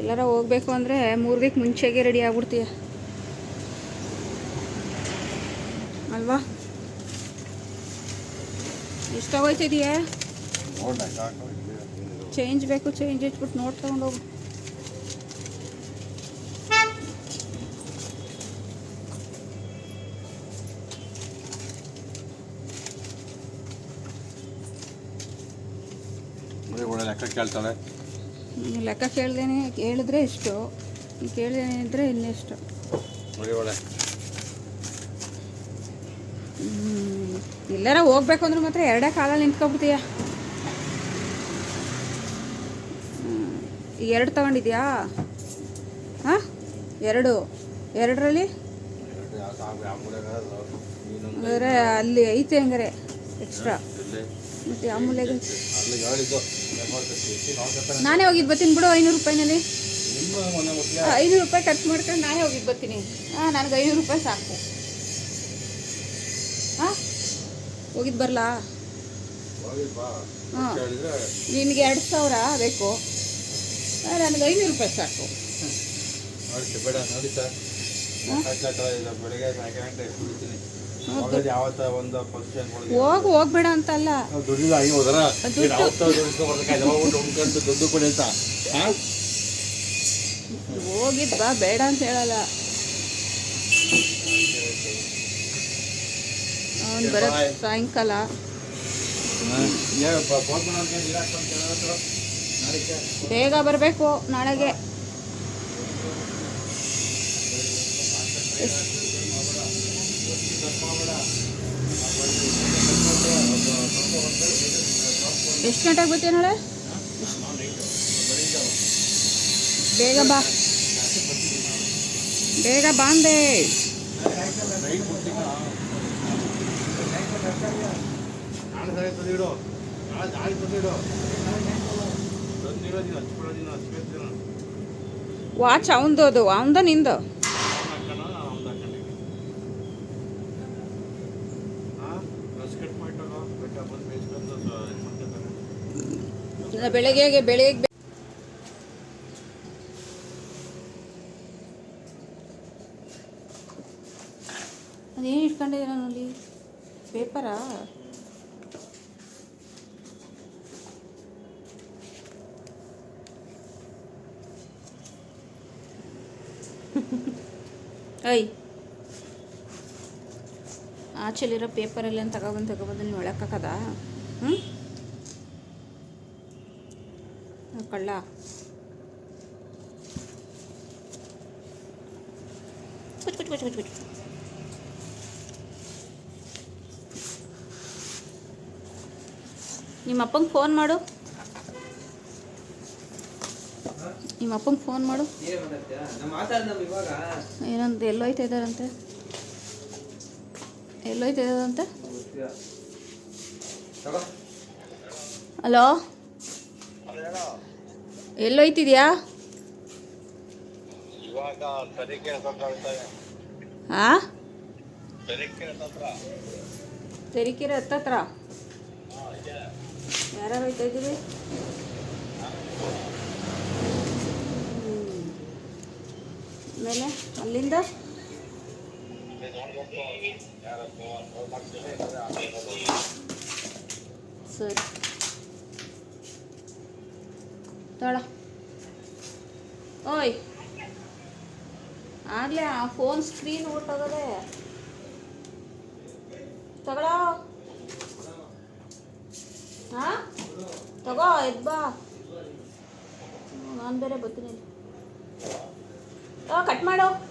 ಎಲ್ಲಾರ ಹೋಗ್ಬೇಕು ಅಂದರೆ ಮೂರು ವೀಕ್ ಮುಂಚೆಗೆ ರೆಡಿ ಆಗ್ಬಿಡ್ತೀಯ? ಅಲ್ವಾ? ಸಾಕು ಚೇಂಜ್ ಬೇಕು ಚೇಂಜ್ ಇಟ್ಬಿಟ್ಟು ನೋಡಿ ತಗೊಂಡೋಗು. ಕೇಳ್ತಾಳೆ. ಲೆಕ್ಕ ಕೇಳ್ದೇನೆ ಕೇಳಿದ್ರೆ ಇಷ್ಟು ಕೇಳ್ದೇನೆ ಇದ್ದರೆ ಇನ್ನೆಷ್ಟು. ಎಲ್ಲಾರ ಹೋಗ್ಬೇಕು ಅಂದ್ರೆ ಮಾತ್ರ ಎರಡೇ ಕಾಲಲ್ಲಿ ನಿಂತ್ಕೊಬಿಡ್ತೀಯ. ಎರಡು ತಗೊಂಡಿದ್ಯಾ? ಹಾಂ ಎರಡು. ಎರಡರಲ್ಲಿ? ಅಂದರೆ ಅಲ್ಲಿ ಐತೆ ಹಂಗಾರೆ ಎಕ್ಸ್ಟ್ರಾ ಮತ್ತು ಆ ಮೂಲೆಗೆ. ಅಲ್ಲಿ ಹೇಳಿದ್ದು ನಾನೇ ಹೋಗಿದ್ದು ಬರ್ತೀನಿ ಬಿಡು ಐನೂರು ರೂಪಾಯಿನಲ್ಲಿ. ಐನೂರು ರೂಪಾಯಿ ಖರ್ಚು ಮಾಡ್ಕೊಂಡು ನಾನೇ ಹೋಗಿದ್ದು ಬರ್ತೀನಿ. ಹಾಂ ನನಗೆ ಐನೂರು ರೂಪಾಯಿ ಸಾಕು. ಹಾಂ ಹೋಗಿದ್ದು ಬರಲಾ? ಹಾಂ ನಿನಗೆ ಎರಡು ಸಾವಿರ ಬೇಕು. ನನಗೆ ಐನೂರು ರೂಪಾಯಿ ಸಾಕು. ನೋಡಿ ಬೇಡ ನೋಡಿ ಸರ್. ಬೆಳಿಗ್ಗೆ ನಾಲ್ಕು ಗಂಟೆ ಕುಡಿತೀನಿ. ಯಾವತ್ತ ಒಂದು ಫಂಕ್ಷನ್ ಹೋಗು ಹೋಗ್ಬೇಡ ಅಂತ ಅಲ್ಲ ದುಡ್ಡಿಲ್ಲ ಹಂಗೆ ಹೋದ್ರ ದುಡ್ಡು- ಯಾವತ್ತ ದುಡ್ಡು ಬರ್ಬೇಕಾಯ್ತು ಹೋಗ್ಬಿಟ್ಟು ಉಣ್ಕೊಂಡು ದುಡ್ಡು ಕೊಡಿ ಅಂತ ಹಾಂ ಹೋಗಿದ್ದು ಬಾ ಬೇಡ ಅಂತ ಹೇಳಲ್ಲ ಅವ್ನು ಬರೋ ಸಾಯಂಕಾಲ ಬೇಗ ಬರಬೇಕು ನಾಳೆಗೆ ಎಷ್ಟು ಗಂಟೆಗೆ ಬರ್ತೀಯ ನಾಳೆ? ಬೇಗ ಬಾ. ಬೇಗ ಬಾಂದೆ ವಾಚ್ ಅವಂದು ಅದು ಅವಂದ ನಿಂದು ಹಾಕೋಣ ಅವ್ನು ಹಾಕೊಂಡಿದ್ದೀನಿ ಹಾಂ ಡ್ರೆಸ್ ಕಟ್ ಮಾಡಿಟ್ಟೋಗ ಬೇಕಾ ಬಂದು ಬೇಯಿಸ್ಕೊಂಡು ಇದು ಮಾಡ್ಕೊತಾರೆ ಬೆಳಗ್ಗೆ ಬೆಳಿಗ್ಗೆ ಅದೇನು ಇಟ್ಕೊಂಡಿದ್ದೀರ ನೋಡಿ? ಪೇಪರಾ? ಐ. ಆಚೆಲಿರೋ ಪೇಪರೆಲ್ಲ ತಗೊಬಂದು ತಗೊಬಂದು ನೀವು ಒಳಕ್ಕಾಕದ ಹ್ಞೂ ಕಳ್ಳ ನಿಮ್ಮ ಅಪ್ಪಂಗೆ ಫೋನ್ ಮಾಡು. ನಿಮ್ಮ ಅಪ್ಪಂಗೆ ಫೋನ್ ಮಾಡು. ಏನಂತ ಎಲ್ಲೋಯ್ತಾ ಇದ್ದಾರಂತೆ ಎಲ್ಲೋಯ್ತಾ ಇದ್ದಾರಂತೆ. ಹಲೋ? ಎಲ್ಲೋಯ್ತಿದ್ಯಾ ಹಾಂ ತೆರಿಕೆರೆ ಹತ್ತತ್ರ ಯಾರ್ಯಾರು ಹೋಯ್ತಾ ಇದ್ದೀರಿ. ಆಮೇಲೆ ಅಲ್ಲಿಂದ? ಸರಿ. ತಳ. ಓಯ್. ಆಗಲೇ ಆ ಫೋನ್ ಸ್ಕ್ರೀನ್ ಹೊಟ್ಟೋಗದೆ ತಗೊಳ. ಹಾ? ತಗೋ, ಎದ್ ಬಾ. ನಾನು ಬೇರೆ ಬರ್ತೀನಿ ಓ ಕಟ್ ಮಾಡು.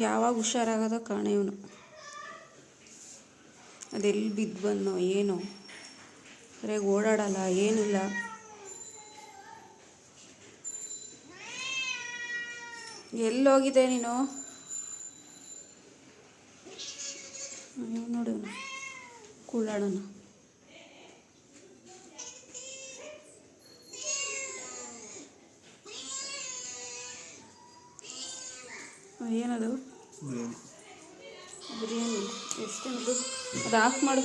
ಯಾವಾಗ ಹುಷಾರಾಗದ ಕಾಣೆ ಇವನು. ಅದೆಲ್ಲಿ ಬಿದ್ದು ಬಂದೋ ಏನೋ. ಸರಿಯಾಗಿ ಓಡಾಡಲ್ಲ, ಏನಿಲ್ಲ. ಎಲ್ಲೋಗಿದೆ ನೀನು? ನೋಡಿ ಇವನು. ಏನದು? ಬಿರಿಯಾನಿ. ಎಷ್ಟು ಅದು ಆಫ್ ಮಾಡು.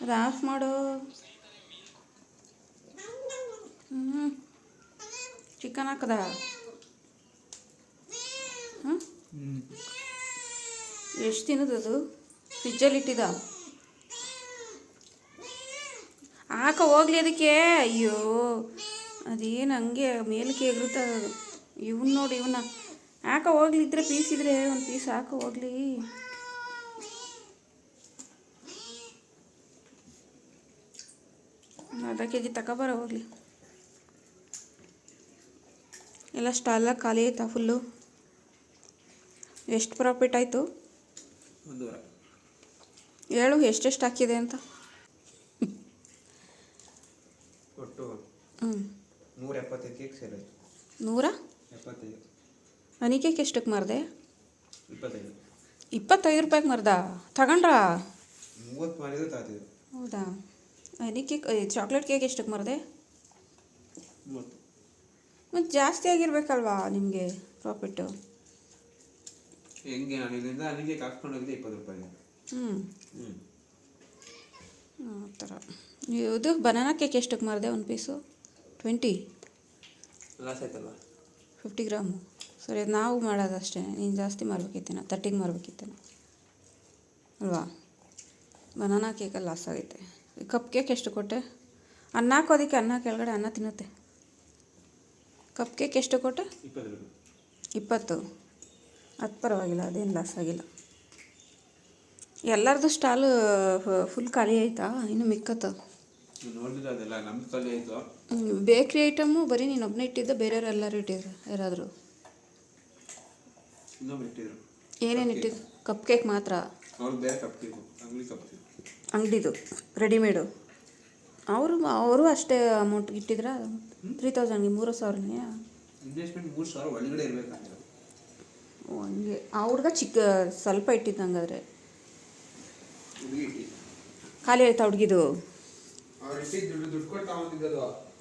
ಅದು ಆಫ್ ಮಾಡು. ಹ್ಞೂ ಚಿಕನ್ ಹಾಕದ? ಹಾಂ ಎಷ್ಟು ದಿನದದು ಫ್ರಿಜ್ಜಲ್ಲಿ ಇಟ್ಟಿದ? ಹಾಕ, ಹೋಗ್ಲಿ ಅದಕ್ಕೆ. ಅಯ್ಯೋ. ಅದೇನು ಹಂಗೆ ಮೇಲಕ್ಕೆ ಎಗರುತ್ತದೆ ಇವ್ನ ನೋಡಿ ಇವನ್ನ ಹಾಕ ಹೋಗ್ಲಿ ಇದ್ರೆ ಪೀಸ್ ಇದ್ರೆ ಒಂದು ಪೀಸ್ ಹಾಕೋ ಹೋಗ್ಲಿ. ಅರ್ಧ ಕೆ ಜಿ ತಗೊಬರ ಹೋಗ್ಲಿ. ಎಲ್ಲ ಸ್ಟಾಲ ಖಾಲಿ ಆಯ್ತಾ ಫುಲ್ಲು ಎಷ್ಟು ಪ್ರಾಫಿಟ್ ಆಯಿತು? ಹೇಳು ಎಷ್ಟೆಷ್ಟು ಹಾಕಿದೆ ಅಂತ. ಹ್ಞೂ ನೂರ ಎಪ್ಪತ್ತೈದು ಕೇಕ್ ಸೇರೋದು ನೂರ ಎಪ್ಪತ್ತೈದು ಅನಿಕೇಕ್ ಎಷ್ಟಕ್ಕೆ ಮಾರ್ದೆ? ಇಪ್ಪತ್ತೈದು. ರೂಪಾಯಿಗೆ ಮಾರ್ದ? ತಗೊಂಡ್ರಾ? ಹೌದಾ? ಅನಿಕೇಕ್ ಚಾಕ್ಲೇಟ್ ಕೇಕ್ ಎಷ್ಟಕ್ಕೆ ಮಾರ್ದೆ? ಮತ್ತು ಜಾಸ್ತಿ ಆಗಿರ್ಬೇಕಲ್ವಾ ನಿಮಗೆ ಪ್ರಾಫಿಟ್ಟು ಹೆಂಗೆ ಇಪ್ಪತ್ತು ರೂಪಾಯಿ. ಹ್ಞೂ ಹ್ಞೂ ಆ ಥರ. ಇದು ಬನಾನಾ ಕೇಕ್ ಎಷ್ಟಕ್ಕೆ ಮಾರಿದೆ ಒಂದು piece twenty loss fifty gram. ಸರಿ ನಾವು ಮಾಡೋದಷ್ಟೇ. ನೀನು ಜಾಸ್ತಿ ಮಾರ್ಬೇಕಿತ್ತೇನೋ ತಟ್ಟಿಗೆ ಮಾರ್ಬೇಕಿತ್ತೇನೋ. ಅಲ್ವಾ? ಬನಾನಾ ಕೇಕಲ್ಲಿ ಲಾಸ್ ಆಗೈತೆ. ಕಪ್ ಕೇಕ್ ಎಷ್ಟು ಕೊಟ್ಟೆ? ಅನ್ನ ಹಾಕೋದಕ್ಕೆ ಅನ್ನ ಕೆಳಗಡೆ ಅನ್ನ ತಿನ್ನುತ್ತೆ. ಕಪ್ ಕೇಕ್ ಎಷ್ಟು ಕೊಟ್ಟೆ? ಇಪ್ಪತ್ತು. ಅದು ಪರವಾಗಿಲ್ಲ ಅದೇನು ಲಾಸ್ ಆಗಿಲ್ಲ. ಎಲ್ಲರದು ಸ್ಟಾಲು ಫುಲ್ ಖಾಲಿ ಆಯ್ತಾ? ಇನ್ನು ಮಿಕ್ಕತ್ತು. ಬೇಕ್ರಿ ಐಟಮು ಬರೀ ನೀನು ಒಬ್ಬನೇ ಇಟ್ಟಿದ್ದ ಬೇರೆಯವ್ರು ಎಲ್ಲರೂ ಇಟ್ಟಿದ್ರು ಯಾರಾದರೂ. ಇಟ್ಟಿದ್ರು. ಏನೇನು ಇಟ್ಟಿದ್ದು ಕಪ್ ಕೇಕ್ ಮಾತ್ರ? ಅಂಗಡಿದು ರೆಡಿಮೇಡು ಅವರು ಅವರು ಅಷ್ಟೇ ಅಮೌಂಟ್ ಇಟ್ಟಿದ್ರ? ತ್ರೀ ತೌಸಂಡ್ಗೆ ಮೂರು ಸಾವಿರನೇ? ಓ ಹಂಗೆ. ಆ ಹುಡುಗ ಚಿಕ್ಕ ಸ್ವಲ್ಪ ಇಟ್ಟಿದ್ದು ಹಂಗಾದ್ರೆ. ಖಾಲಿ ಆಯ್ತಾ ಹುಡುಗಿದು?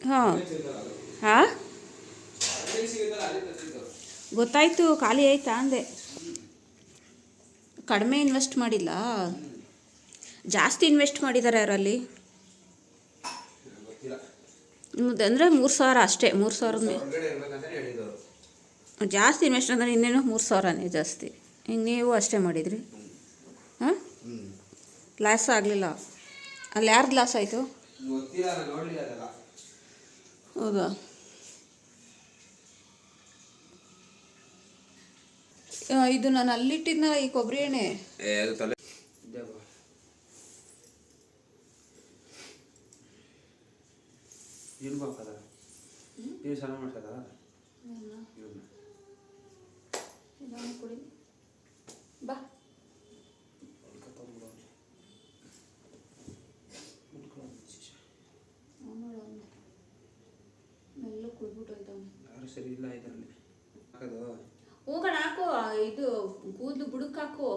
ಹಾಂ. ಹಾಂ? ಗೊತ್ತಾಯ್ತು ಖಾಲಿ ಆಯ್ತಾ ಅಂದೆ. ಕಡಿಮೆ ಇನ್ವೆಸ್ಟ್ ಮಾಡಿಲ್ಲ. ಜಾಸ್ತಿ ಇನ್ವೆಸ್ಟ್ ಮಾಡಿದ್ದಾರೆ ಅವರಲ್ಲಿ ಅಂದರೆ ಮೂರು ಸಾವಿರ ಅಷ್ಟೇ ಮೂರು ಸಾವಿರದ ಜಾಸ್ತಿ ಇನ್ವೆಸ್ಟ್ ಅಂದರೆ ಇನ್ನೇನು ಮೂರು ಸಾವಿರನೇ ಜಾಸ್ತಿ. ಹಿಂಗೆ ನೀವು ಅಷ್ಟೇ ಮಾಡಿದ್ರಿ. ಹಾಂ? ಲಾಸ್ ಆಗಲಿಲ್ಲ. ಅಲ್ಲಿ ಯಾರ್ದು ಲಾಸ್ ಆಯಿತು? ಹೌದಾ? ಇದು ನಾನು ಅಲ್ಲಿಟ್ಟಿದ್ನಲ್ಲ ಈ ಕೊಬ್ಬರಿ ಎಣ್ಣೆ. ಬಾ ಮೆಲ್ಲ ಕುಡ್ಬಿಟ್ಟು ಹೋಯ್ತಾನೆ ಯಾರು ಸರಿ ಇಲ್ಲ ಇದರಲ್ಲಿ ಹಾಕೋದು ಹೋಗೋಣ ಹಾಕೋ ಇದು ಕೂದಲು ಬುಡಕ್ಕೆ ಹಾಕೋ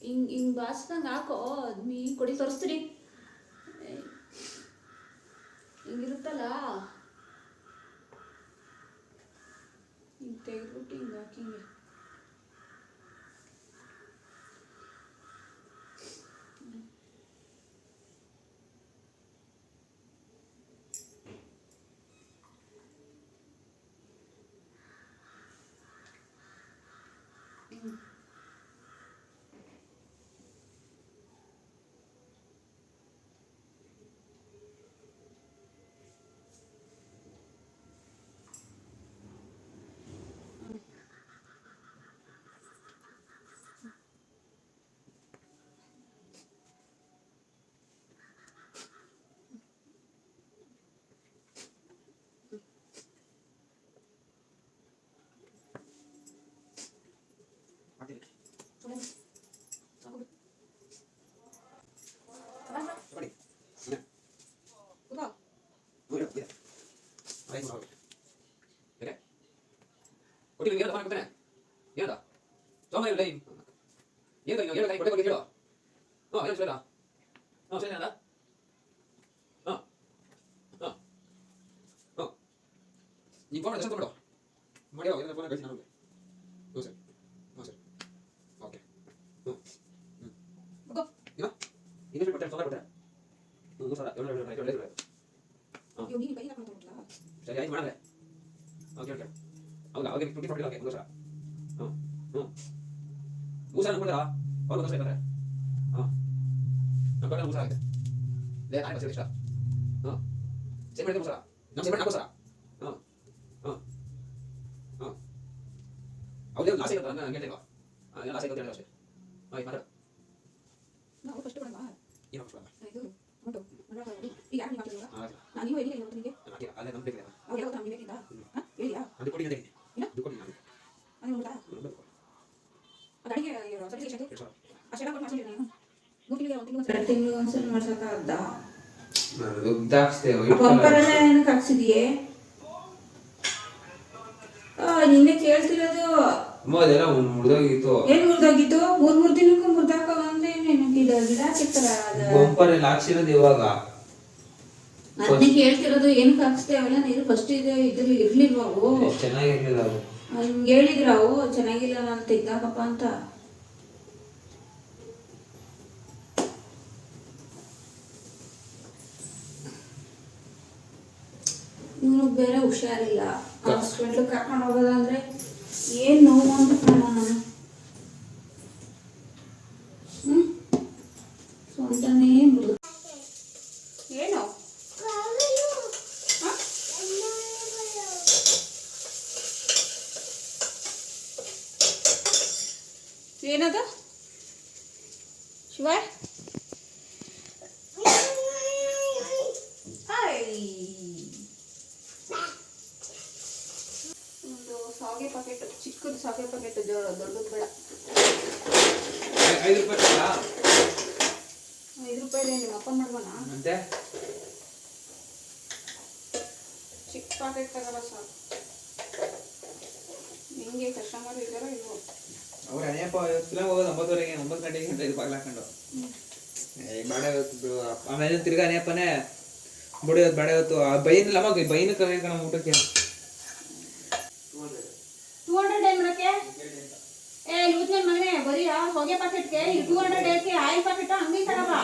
ಹಿಂಗ್ ಹಿಂಗ್ ಬಾಸ್ದಂಗೆ ಹಾಕೋ ನೀ ಕೊಡಿ ತೋರಿಸ್ತೀರಿ ಹಿಂಗಿರುತ್ತಲ್ಲ? ಹಿಂಗೆ ತೆಗೆದ್ಬಿಟ್ಟು ಹಿಂಗೆ ಹಾಕಿ ಹಿಂಗೆ ಏನು ಸರಿನಾ ಹಾಂ ಸರಿ ಅಲ್ಲ ಹಾಂ ಹಾಂ ಹಾಂ ನೀನು ಫೋನ್ ಮಾಡಿ ತಗೊಂಡು ಮಾಡಿ ಹೋಗಿ ಫೋನ್ ಕಳಿಸಿ ನಾನು ಹ್ಞೂ ಸರಿ ಹ್ಞೂ ಸರಿ ಓಕೆ ಹ್ಞೂ ಹ್ಞೂ ಏನೋ ಇನ್ನೆಷ್ಟು ಕೊಟ್ಟೆ ತೊಂದರೆ ಕೊಟ್ಟೆ ಹ್ಞೂ ಮೂರು ಸಾವಿರ ಏಳು ಏಳು ಏಳು ಏಳು ಏಳು ಇವಾಗ ನೀನು ಕೈ ಹಾಕೊಂಡು ತಗೊಂಡ್ಲಾ? ಸರಿ ಆಯ್ತು ಮಾಡಂದ್ರೆ ಓಕೆ ಓಕೆ ಹೌದಾ ಅವಾಗ ಟ್ವೆಂಟಿ ಫೋರ್ಟಿ ಓಕೆ ಮೂರು ಸಾವಿರ ಹ್ಞೂ ಹ್ಞೂ ಸಾವಿರ ಕೊಡ್ತಾರಾ ಅವ್ರು ಸಾವಿರ ಹಾಂ ನಮ್ಮ ಕಡೆ ಮೂರು ಸಾವಿರ ಆಗಿದೆ ಲೇ ಆಯ್ತು ಸರಿ ಇಷ್ಟ ಹಾಂ ಸರಿ ಮೂರು ಸಾವಿರ ನಮ್ಮ ಸರಿ ಮಾಡಿ ನಾಲ್ಕು ಸಾವಿರ ಹಾಂ ಹಾಂ ಹಾಂ ಹೌದೇ ಲಾಸ್ ಆಗುತ್ತೆ ನಾನು ಹಂಗೆ ಹಾಂ ಏನು ಲಾಸ್ ಆಗುತ್ತೆ ಅಷ್ಟೇ ಆಯ್ತು ಮಾತಾಡು ನಾವು ಫಸ್ಟ್ ಕೊಡಲ್ವಾ? ಏನು ಮಾಡ್ಕೊಳ್ಳೋಣ ಇದು ಉಂಟು. ಮರ ಹಾಕೋದು. ಯಾರು ನೀವು ಹಾಂ ನೀವು ಇವತ್ತು ನಿಮಗೆ ಹಾಕಿ ಅಲ್ಲೇ ನಮ್ಮ ಬೇಕಿದೆ ಅವ್ರು ಯಾವಾಗ ನಮ್ಗೆ ಬೇಕಿಲ್ಲ ಹಾಂ ಹೇಳಿಯಾ ಅದು ಕೊಡಿ ಅಂತ ಇಲ್ಲ? ಅದು ಕೊಡಿ ನಾನು ಅದು ಉಂಟಾ ಅದು ಅಡಿಗೆ ಸರ್ಟಿಫಿಕೇಟ್ ಎರಡು ಸಾವಿರ ಅಷ್ಟೆಲ್ಲ ಕೊಟ್ಟು ಮಾಡ್ಸಿದ್ದೀನಿ ನಾನು ಮೂರು ತಿಂಗಳಿಗೆ ಒಂದು ತಿಂಗಳು ಎರಡು ತಿಂಗಳು ಒಂದ್ಸಲ ಮಾಡ್ಸೋಕ್ಕಾಗ್ದ ಬಂಪರೆಲ್ಲ ಏನಕ್ಕೆ ಹಾಕ್ಸಿದೀಯೇ ನಿನ್ನೆ ಕೇಳ್ತಿರೋದು. ಮುರಿದೋಗಿತ್ತು. ಏನ್ ಮುರಿದೋಗಿತ್ತು? ಮೂರ್ ಮೂರ್ ದಿನಕ್ಕೂ ಮುರಿದಾಕ ಅಂದ್ರೆ ಏನೇನು ಗಿಡ ಗಿಡ ಸಿಗ್ತಾರ ಬಂಪರ್ ಎಲ್ಲ ಹಾಕ್ಸಿರೋದು ಇವಾಗ. ಅದನ್ನ ಕೇಳ್ತಿರೋದು ಏನಕ್ಕೆ ಹಾಕ್ಸ್ದೆ? ಅವೆಲ್ಲ ನೀರು ಫಸ್ಟ್ ಇದೆ ಇದ್ರಲ್ಲಿ ಇರ್ಲಿಲ್ವಾ? ಅವು ಚೆನ್ನಾಗಿರ್ಲಿಲ್ಲ ಅದು. ಹಂಗೆ ಹೇಳಿದ್ರ ಅವು ಚೆನ್ನಾಗಿಲ್ಲ ನಾನು ತೆಗ್ದಾಕಪ್ಪ ಅಂತ. ಇವನು ಬೇರೆ ಹುಷಾರಿಲ್ಲ. ಹಾಸ್ಪಿಟ್ಲ್ ಕರ್ಕೊಂಡು ಹೋಗೋದಂದ್ರೆ ಏನ್ ನೋವು ಅಂತ ನಾನು ಹ್ಮ್ ಸ್ವಂತನೇ ಮೃದು ಏನು ಹ? ಏನದು ಶಿವ ಒಂದು ಸಾಗೆ ಚಿಕ್ಕದು ಸಾಗೆ ಪಾಕೆಟ್ ದೊಡ್ಡದು ಬೇಡ. ಐದು ರೂಪಾಯಿ ಐದು ರೂಪಾಯಿ ನಿಮ್ಮ ಅಪ್ಪ ಮಾಡ್ಬೋಣ ಮತ್ತೆ? ಚಿಕ್ಕ ಪ್ಯಾಕೆಟ್ ತಗೋಲ್ಲ ಸಾಕು. ನಿಂಗೆ ಕಸ್ಟಮರ್ ಇದ್ದಾರೋ ಇಲ್ವೋ? ಅವ್ರ ಅಯ್ಯಪ್ಪ ಫಿಲಮ್ ಹೋಗೋದು ಒಂಬತ್ತುವರೆಗೆ ಒಂಬತ್ತು ಗಂಟೆಗೆ ಅಂತ ಇದು ಬಾಗಿಲು ಹಾಕೊಂಡು. ಏ ಬೇಡ ಇವತ್ತು ಆಮೇಲೆ ತಿರ್ಗಾ ಅಯ್ಯಪ್ಪನೇ ಬಿಡು ಇವತ್ತು ಬೇಡ ಇವತ್ತು. ಆ ಬೈನ್ ಅಮ್ಮ ಬೈನ್ ಕರೆ ಕಣ ಊಟಕ್ಕೆ. ಟೂ ಹಂಡ್ರೆಡ್ ಎಲ್ ಮಾಡಕ್ಕೆ ಏ ಲೂತ್ನ ಮಗನೇ ಬರೀ ಹೊಗೆ ಪಾಕೆಟ್ಗೆ ಈ ಟೂ ಹಂಡ್ರೆಡ್ ಎಲ್ಗೆ ಆಯಿಲ್ ಪಾಕೆಟ್ ಅಂಗಡಿ ತರಬಾ